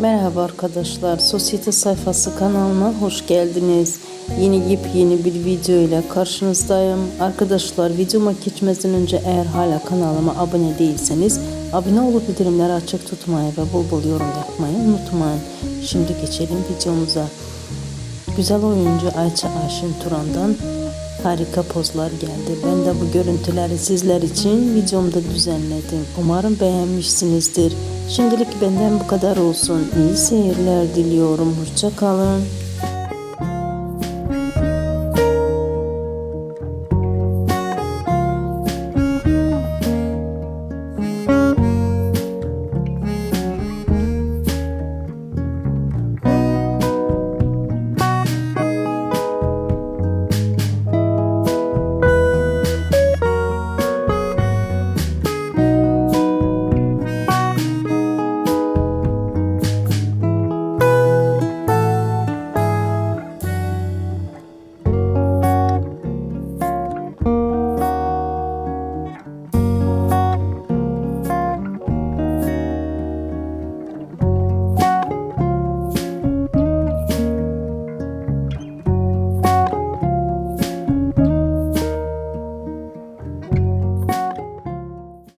Merhaba arkadaşlar, Sosyete Sayfası kanalına hoş geldiniz. Yeni yepyeni bir video ile karşınızdayım. Arkadaşlar videoma geçmeden önce eğer hala kanalıma abone değilseniz abone olup bildirimleri açık tutmayı ve bol bol yorum yapmayı unutmayın. Şimdi geçelim videomuza. Güzel oyuncu Ayça Ayşin Turan'dan harika pozlar geldi. Ben de bu görüntüleri sizler için videomda düzenledim. Umarım beğenmişsinizdir. Şimdilik benden bu kadar olsun. İyi seyirler diliyorum. Hoşça kalın.